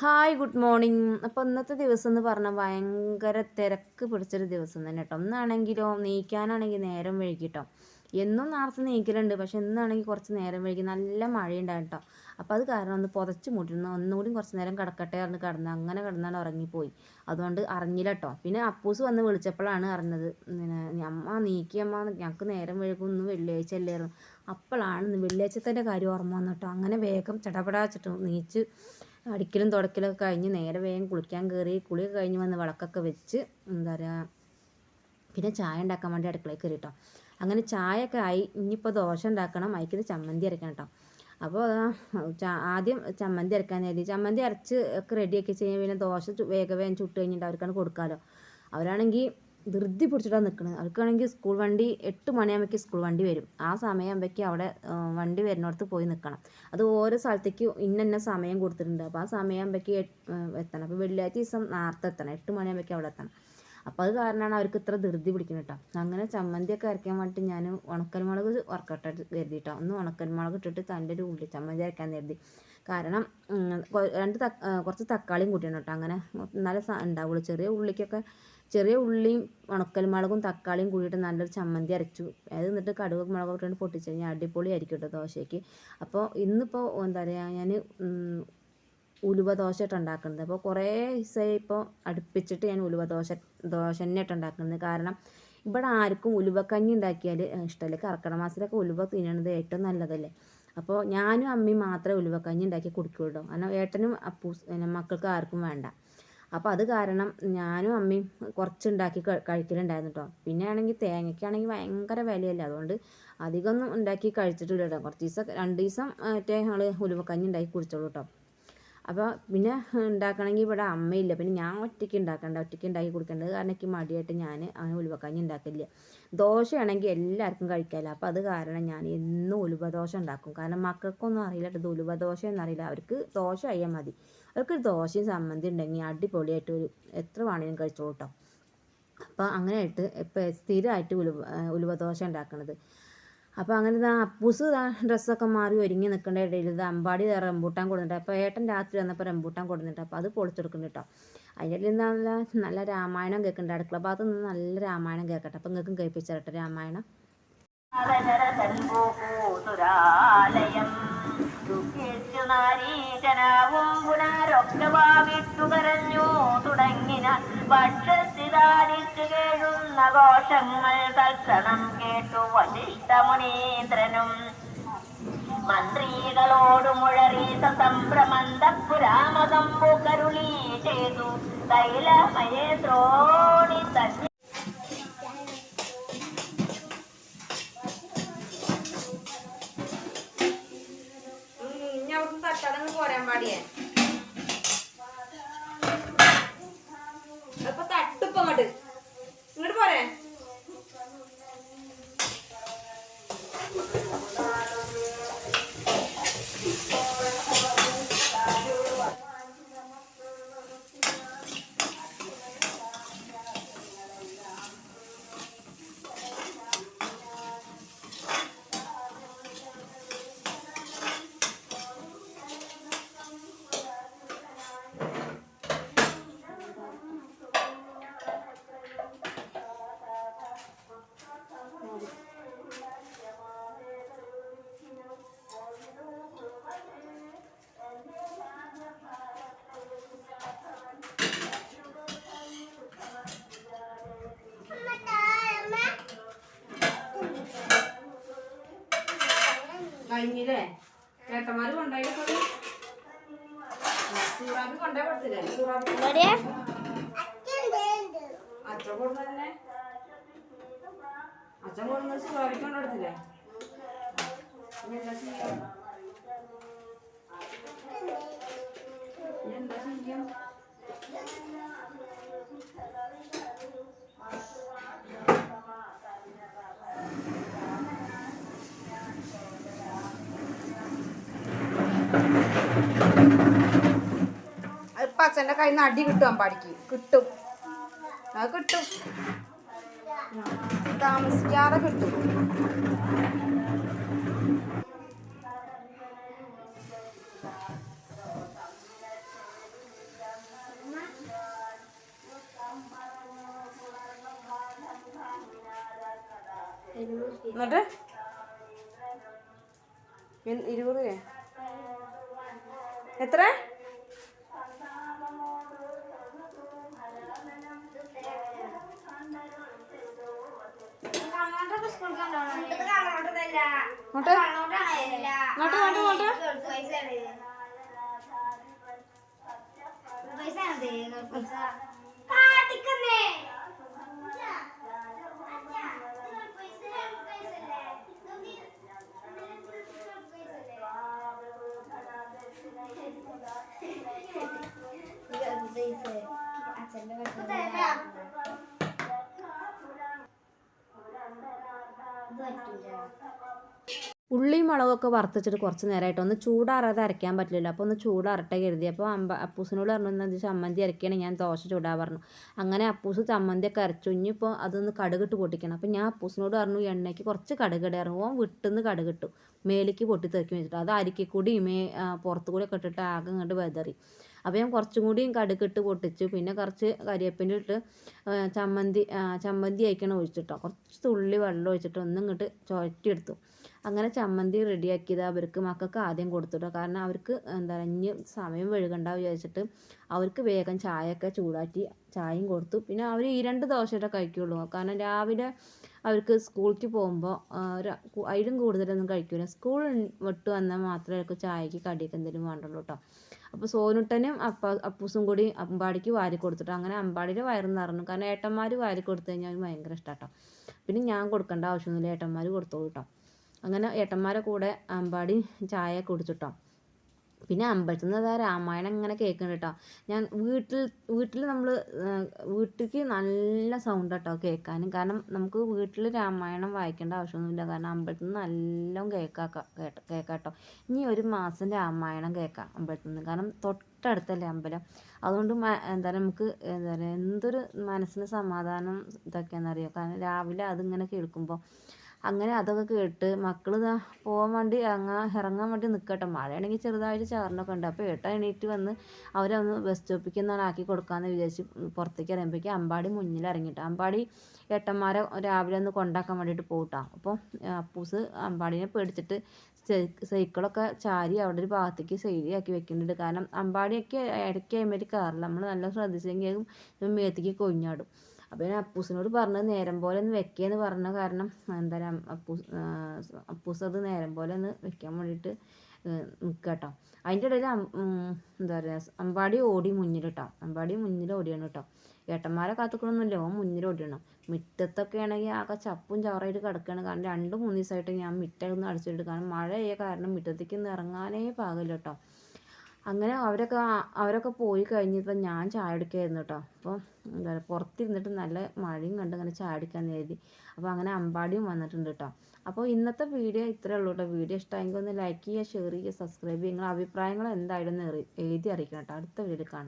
Hi good morning അപ്പോൾ ഇന്നത്തെ ദിവസം എന്ന് പറഞ്ഞാൽ ഭയങ്കര തിരക്ക് പിടിച്ചൊരു ദിവസം തന്നെ കേട്ടോ ഇന്നാണെങ്കിലോ നീക്കാനാണെങ്കിൽ നേരം വഴുകി കേട്ടോ എന്നും നേരത്തെ നീക്കലുണ്ട്. പക്ഷെ ഇന്നാണെങ്കിൽ കുറച്ച് നേരം വഴുകി നല്ല മഴയുണ്ടായിരുന്നു കേട്ടോ അപ്പോൾ അത് കാരണം ഒന്ന് പുതച്ച് മുട്ടിരുന്നു ഒന്നുകൂടി കുറച്ച് നേരം കിടക്കട്ടെ പറഞ്ഞ് കിടന്ന് അങ്ങനെ കിടന്നാണ് ഉറങ്ങിപ്പോയി. അതുകൊണ്ട് അറിഞ്ഞില്ല കേട്ടോ പിന്നെ അപ്പൂസ് വന്ന് വിളിച്ചപ്പോഴാണ് അറിഞ്ഞത്. പിന്നെ അമ്മ നീക്കിയമ്മ ഞങ്ങൾക്ക് നേരം വഴുകും ഒന്നും വെള്ളിയാഴ്ച അല്ലായിരുന്നു അപ്പോഴാണ് വെള്ളിയാഴ്ചത്തിന്റെ കാര്യം ഓർമ്മ വന്നു കേട്ടോ അങ്ങനെ വേഗം ചടപടാച്ചിട്ട് നീച്ച് അടിക്കലും തുടക്കലൊക്കെ കഴിഞ്ഞ് നേരെ വേഗം കുളിക്കാൻ കയറി കുളി കഴിഞ്ഞ് വന്ന് വിളക്കൊക്കെ വെച്ച് എന്താ പറയുക പിന്നെ ചായ ഉണ്ടാക്കാൻ വേണ്ടി അടുക്കളയിൽ കയറി കേട്ടോ അങ്ങനെ ഒക്കെ ആയി. ഇനിയിപ്പോൾ ദോശ ഉണ്ടാക്കണം. അതിക്കത് ചമ്മന്തി അരക്കണം കേട്ടോ അപ്പോൾ ആദ്യം ചമ്മന്തി അരക്കാൻ കരുതി ചമ്മന്തി അരച്ച് ഒക്കെ റെഡിയാക്കി കഴിഞ്ഞാൽ പിന്നെ ദോശ വേഗം വേഗം ചുട്ട് കഴിഞ്ഞിട്ട് അവർക്കാണ് കൊടുക്കാമല്ലോ അവരാണെങ്കിൽ ധൃതി പിടിച്ചിട്ടാണ് നിൽക്കുന്നത് അവർക്കാണെങ്കിൽ സ്കൂൾ വണ്ടി എട്ട് മണിയാകുമ്പോഴേക്ക് സ്കൂൾ വണ്ടി വരും. ആ സമയമാകുമ്പോഴേക്ക് അവിടെ വണ്ടി വരുന്നിടത്ത് പോയി നിൽക്കണം അത് ഓരോ സ്ഥലത്തേക്ക് ഇന്ന സമയം കൊടുത്തിട്ടുണ്ട്. അപ്പോൾ ആ സമയമാകുമ്പോഴേക്ക് എത്തണം. അപ്പോൾ വെള്ളിയാഴ്ച ദിവസം നേരത്തെ എത്തണം. എട്ട് മണിയാകുമ്പോഴേക്ക് അവിടെ എത്തണം. അപ്പോൾ അത് കാരണമാണ് അവർക്ക് ഇത്ര ധൃതി പിടിക്കുന്നത് കേട്ടോ അങ്ങനെ ചമ്മന്തിയൊക്കെ അരയ്ക്കാൻ വേണ്ടിയിട്ട് ഞാൻ ഉണക്കൽമുളക് കരുതി കേട്ടോ ഒന്ന് ഉണക്കൽമുളക് ഇട്ടിട്ട് തന്റെ ഒരു ഉള്ളി ചമ്മന്തി അരയ്ക്കാൻ കരുതി. കാരണം രണ്ട് കുറച്ച് തക്കാളിയും കൂട്ടിയാണ് കേട്ടോ അങ്ങനെ എന്നാലേ ഉണ്ടാവുള്ളൂ ചെറിയ ഉള്ളിക്കൊക്കെ ചെറിയ ഉള്ളിയും ഉണക്കൽമുളകും തക്കാളിയും കൂടിയിട്ട് നല്ലൊരു ചമ്മന്തി അരച്ചു. അത് എന്നിട്ട് കടുക് മുളക് ഇട്ടുകൊണ്ട് പൊട്ടിച്ച് കഴിഞ്ഞാൽ അടിപൊളി ആയിരിക്കും കേട്ടോ ദോശയ്ക്ക് അപ്പോൾ ഇന്നിപ്പോൾ എന്താ പറയുക ഞാൻ ഉലുവ ദോശ ഇട്ട് ഉണ്ടാക്കുന്നത്. അപ്പോൾ കുറേ ദിവസമായി ഇപ്പോൾ അടുപ്പിച്ചിട്ട് ഞാൻ ഉലുവ ദോശ ദോശ തന്നെ ഇട്ട് ഉണ്ടാക്കുന്നത്. കാരണം ഇവിടെ ആർക്കും ഉലുവക്കഞ്ഞി ഉണ്ടാക്കിയാൽ ഇഷ്ടമല്ല കർക്കിടക മാസത്തിലൊക്കെ ഉലുവ തിന്നണത് ഏറ്റവും നല്ലതല്ലേ. അപ്പോൾ ഞാനും അമ്മയും മാത്രമേ ഉലുവക്കഞ്ഞി ഉണ്ടാക്കി കുടിക്കുള്ളൂ കാരണം ഏട്ടനും അപ്പൂസ് മക്കൾക്ക് ആർക്കും വേണ്ട. അപ്പോൾ അത് കാരണം ഞാനും അമ്മയും കുറച്ചുണ്ടാക്കി കഴിക്കലുണ്ടായിരുന്നു കേട്ടോ പിന്നെ ആണെങ്കിൽ തേങ്ങയ്ക്കാണെങ്കിൽ ഭയങ്കര വിലയല്ലേ. അതുകൊണ്ട് അധികമൊന്നും ഉണ്ടാക്കി കഴിച്ചിട്ടില്ല കേട്ടോ കുറച്ച് ദിവസം രണ്ട് ദിവസം മറ്റേ ഞങ്ങൾ ഉലുവക്കഞ്ഞി ഉണ്ടാക്കി കുടിച്ചോളൂ കേട്ടോ അപ്പോൾ പിന്നെ ഉണ്ടാക്കണമെങ്കിൽ ഇവിടെ അമ്മയില്ല. പിന്നെ ഞാൻ ഒറ്റയ്ക്ക് ഉണ്ടാക്കണ്ട ഒറ്റയ്ക്ക് ഉണ്ടാക്കി കൊടുക്കേണ്ടത് കാരണം എനിക്ക് മടിയായിട്ട് ഞാൻ അങ്ങനെ ഉലുവക്കഞ്ഞി ഉണ്ടാക്കില്ല ദോശയാണെങ്കിൽ എല്ലാവർക്കും കഴിക്കാമല്ലോ അപ്പോൾ അത് കാരണം ഞാൻ എന്നും ഉലുവ ദോശ ഉണ്ടാക്കും. കാരണം മക്കൾക്കൊന്നും അറിയില്ല ഇത് ഉലുവ ദോശ എന്നറിയില്ല. അവർക്ക് ദോശ കഴിയാൽ മതി. അവർക്ക് ദോശയും സംബന്ധി ഉണ്ടെങ്കിൽ അടിപൊളിയായിട്ട് ഒരു എത്ര വേണമെങ്കിലും കഴിച്ചോളൂ കേട്ടോ. അപ്പോൾ അങ്ങനെയായിട്ട് ഇപ്പോൾ സ്ഥിരമായിട്ട് ഉലുവ ഉലുവ ദോശ ഉണ്ടാക്കണത്. അപ്പോൾ അങ്ങനെ ഇതാ അപ്പൂസ് ഡ്രസ്സൊക്കെ മാറി ഒരുങ്ങി നിൽക്കേണ്ട ഇടയിൽ ഇത് അമ്പാടി റംബൂട്ടാൻ കൊടുത്തിട്ട് അപ്പോൾ ഏട്ടൻ രാത്രി വന്നപ്പോൾ റംബൂട്ടാൻ കൊടുത്തിട്ട് അപ്പോൾ അത് പൊളിച്ചെടുക്കുന്നുണ്ട് കേട്ടോ അതിന്റെ ഇടയിൽ നല്ല നല്ല രാമായണം കേൾക്കുന്നുണ്ട്. അടുക്കള ഭാഗത്ത് നിന്ന് നല്ല രാമായണം കേൾക്കട്ടെ. അപ്പോൾ നിങ്ങൾക്കും കേൾപ്പിച്ചു രാമായണം. തുടങ്ങിന ഭക്ഷസ്ഥിതാനിച്ചു കേഴുന്ന ഘോഷങ്ങൾ തൽക്ഷണം കേട്ടു വശിഷ്ടമുനീന്ദ്രനും മന്ത്രികളോട് മുഴറി സംഭ്രമന്തപുരാമകമ്പു കരുളി ചെയ്തു. തൈലമയേ ദ്രോണി തന്നെ പോരാൻ പാടിയേ കഴിഞ്ഞില്ലേ ചേട്ടന്മാര് കൊണ്ടായി സൂറാബി കൊണ്ടേ കൊടുത്തില്ലേ? സൂറാബി അച്ഛൻ കൊടുത്തന്നെ അച്ഛൻ കൊടുക്കുന്നത് സൂറാബിക്ക് കൊണ്ടെടുത്തില്ലേ എന്താ ചെയ്യാം? എന്താ ചെയ്യാം? അച്ഛന്റെ കയ്യിൽ നിന്ന് അടി കിട്ടും അമ്പാടിക്ക്. കിട്ടും. അത് കിട്ടും. താമസിക്കാതെ കിട്ടും. എന്നിട്ട്? ഇരുപത് എത്ര? ഇങ്ങോട്ട് ഇങ്ങോട്ട് ഇങ്ങോട്ട് ഇങ്ങോട്ട് ഉള്ളിയും മുളകൊക്കെ വറുത്തിച്ചിട്ട് കുറച്ച് നേരമായിട്ട് ഒന്ന് ചൂടാറാതെ അരയ്ക്കാൻ പറ്റില്ലല്ലോ. അപ്പോൾ ഒന്ന് ചൂടാറട്ടെ കരുതി. അപ്പോൾ അമ്പ അപ്പൂസിനോട് പറഞ്ഞു എന്നാൽ ചമ്മന്തി അരയ്ക്കണേ? ഞാൻ ദോശ ചൂടാ പറഞ്ഞു. അങ്ങനെ അപ്പൂസ് ചമ്മന്തിയൊക്കെ അരച്ചു. ഇനിയിപ്പോൾ അതൊന്ന് കടുകിട്ട് പൊട്ടിക്കണം. അപ്പോൾ ഞാൻ അപ്പൂസിനോട് പറഞ്ഞു എണ്ണയ്ക്ക് കുറച്ച് കടുകിടായിരുന്നു ഓൻ വിട്ടുന്ന് കടുകിട്ടു. മേലേക്ക് പൊട്ടിത്തെറിക്കും വെച്ചിട്ട് അത് അരിക്കൂടി മേ ആ, കൂടി ഒക്കെ ഇട്ടിട്ട് ആകെ ഇങ്ങോട്ട് വെതറി. അപ്പോൾ ഞാൻ കുറച്ചും കൂടിയും കടുക്കിട്ട് പൊട്ടിച്ചു. പിന്നെ കുറച്ച് കരിയേപ്പിന്റെ ഇട്ട് ചമ്മന്തി ചമ്മന്തി അയക്കണം ഒഴിച്ചിട്ടോ. കുറച്ച് തുള്ളി വെള്ളം ഒഴിച്ചിട്ട് ഒന്നും ഇങ്ങോട്ട് എടുത്തു അങ്ങനെ ചമ്മന്തി റെഡിയാക്കിയത് അവർക്ക് മക്കൾക്ക് ആദ്യം കൊടുത്തിട്ടോ. കാരണം അവർക്ക് എന്താ ഇനി സമയം വഴുകണ്ട വിചാരിച്ചിട്ട് അവർക്ക് വേഗം ചായയൊക്കെ ചൂടാക്കി ചായയും കൊടുത്തു. പിന്നെ അവർ ഈ രണ്ട് ദോശയുടെ കഴിക്കുള്ളൂ. കാരണം രാവിലെ അവർക്ക് സ്കൂളിലേക്ക് പോകുമ്പോൾ അതിലും കൂടുതലൊന്നും കഴിക്കില്ല സ്കൂൾ വിട്ട് വന്നാൽ മാത്രമേ അവർക്ക് ചായക്ക് കടിയൊക്കെ എന്തെങ്കിലും വേണ്ടുള്ളൂ കേട്ടോ അപ്പോൾ സോനുട്ടനും അപ്പ അപ്പൂസും കൂടി അമ്പാടിക്ക് വാരി കൊടുത്തിട്ട്. അങ്ങനെ അമ്പാടിയുടെ വയറ് നിറഞ്ഞു. കാരണം ഏട്ടന്മാർ വാരി കൊടുത്തു കഴിഞ്ഞാൽ അവന് ഭയങ്കര ഇഷ്ടമാണ് കേട്ടോ പിന്നെ ഞാൻ കൊടുക്കേണ്ട ആവശ്യമൊന്നുമില്ല. ഏട്ടന്മാർ കൊടുത്തോളൂ കേട്ടോ അങ്ങനെ ഏട്ടന്മാരെ കൂടെ അമ്പാടി ചായ കുടിച്ചിട്ടോ പിന്നെ അമ്പലത്തിൽ നിന്ന് അതാ രാമായണം ഇങ്ങനെ കേൾക്കുന്നുണ്ട് കേട്ടോ. ഞാൻ വീട്ടിൽ വീട്ടിൽ നമ്മൾ വീട്ടിലേക്ക് നല്ല സൗണ്ട് കേട്ടോ കേൾക്കാനും. കാരണം നമുക്ക് വീട്ടിൽ രാമായണം വായിക്കേണ്ട ആവശ്യമൊന്നുമില്ല. കാരണം അമ്പലത്തിൽ നിന്ന് നല്ലോണം കേൾക്കാം കേൾക്കാം കേട്ടോ ഇനി ഒരു മാസം രാമായണം കേൾക്കാം അമ്പലത്തിൽ നിന്ന് കാരണം തൊട്ടടുത്തല്ലേ അമ്പലം. അതുകൊണ്ട് എന്താ എന്താ നമുക്ക് എന്താ പറയുക എന്തൊരു മനസ്സിന് സമാധാനം ഇതൊക്കെയാണെന്നറിയോ? കാരണം രാവിലെ അതിങ്ങനെ കേൾക്കുമ്പോൾ അങ്ങനെ അതൊക്കെ കേട്ട് മക്കൾ പോകാൻ വേണ്ടി ഇറങ്ങാൻ ഇറങ്ങാൻ വേണ്ടി നിൽക്കട്ടെ മഴയാണെങ്കിൽ ചെറുതായിട്ട് ചാറിനൊക്കെ ഉണ്ട്. അപ്പോൾ ഏട്ടൻ എണീറ്റ് വന്ന് അവരെ ഒന്ന് ബസ് സ്റ്റോപ്പിലേക്ക് ഒന്നാണ് ആക്കി കൊടുക്കാമെന്ന് വിചാരിച്ച് പുറത്തേക്ക് ഇറങ്ങുമ്പോഴേക്കും അമ്പാടി മുന്നിൽ ഇറങ്ങിയിട്ട് അമ്പാടി ഏട്ടന്മാരെ രാവിലെ ഒന്ന് കൊണ്ടാക്കാൻ വേണ്ടിയിട്ട് പോകട്ടോ അപ്പോൾ അപ്പൂസ് അമ്പാടിനെ പേടിച്ചിട്ട് സൈക്കിളൊക്കെ ചാരി അവിടെ ഒരു ഭാഗത്തേക്ക് സൈഡിലാക്കി വെക്കുന്നുണ്ട് കാരണം അമ്പാടിയൊക്കെ ഇടയ്ക്ക് അതിന്മേൽ കയറില്ല നമ്മൾ നല്ല ശ്രദ്ധിച്ചെങ്കിൽ മേത്തേക്ക് കൊഞ്ഞാടും അപ്പോൾ ഞാൻ അപ്പൂസിനോട് പറഞ്ഞത് നേരം പോലെ ഒന്ന് വെക്കേന്ന് പറഞ്ഞ കാരണം എന്താ പറയുക അപ്പൂസ് അപ്പൂസ് അത് നേരം പോലെ ഒന്ന് വെക്കാൻ വേണ്ടിയിട്ട് നിൽക്കുക കേട്ടോ അതിന്റെ ഇടയിൽ എന്താ പറയുക അമ്പാടി ഓടി മുന്നിൽ കേട്ടോ അമ്പാടി മുന്നിൽ ഓടിയാണ് കേട്ടോ ഏട്ടന്മാരെ കാത്തുക്കണമൊന്നുമില്ല ഓൻ മുന്നിൽ ഓടിയണം. മുറ്റത്തൊക്കെ ആണെങ്കിൽ ആകെ ചപ്പും ചവറായിട്ട് കിടക്കുകയാണ് കാരണം രണ്ട് മൂന്ന് ദിവസമായിട്ട് ഞാൻ മുറ്റമൊന്നും അടിച്ചിട്ട് കാരണം മഴയായ കാരണം മുറ്റത്തേക്ക് ഒന്ന് ഇറങ്ങാനേ പാകില്ല കേട്ടോ അങ്ങനെ അവരൊക്കെ അവരൊക്കെ പോയി കഴിഞ്ഞപ്പോൾ ഞാൻ ചായ കുടിക്കായിരുന്നു കേട്ടോ അപ്പോൾ എന്താ പറയുക പുറത്തിരുന്നിട്ട് നല്ല മഴയും കണ്ട് അങ്ങനെ ചായ കുടിക്കാമെന്ന് കരുതി. അപ്പോൾ അങ്ങനെ അമ്പാടിയും വന്നിട്ടുണ്ട് കേട്ടോ അപ്പോൾ ഇന്നത്തെ വീഡിയോ ഇത്രയേ ഉള്ളൂ കേട്ടോ വീഡിയോ ഇഷ്ടമായെങ്കിൽ ഒന്ന് ലൈക്ക് ചെയ്യുക ഷെയർ ചെയ്യുക സബ്സ്ക്രൈബ് ചെയ്യുക. നിങ്ങളുടെ അഭിപ്രായങ്ങൾ എന്തായാലും എഴുതി അറിയിക്കണം കേട്ടോ അടുത്ത വീഡിയോ കാണാം.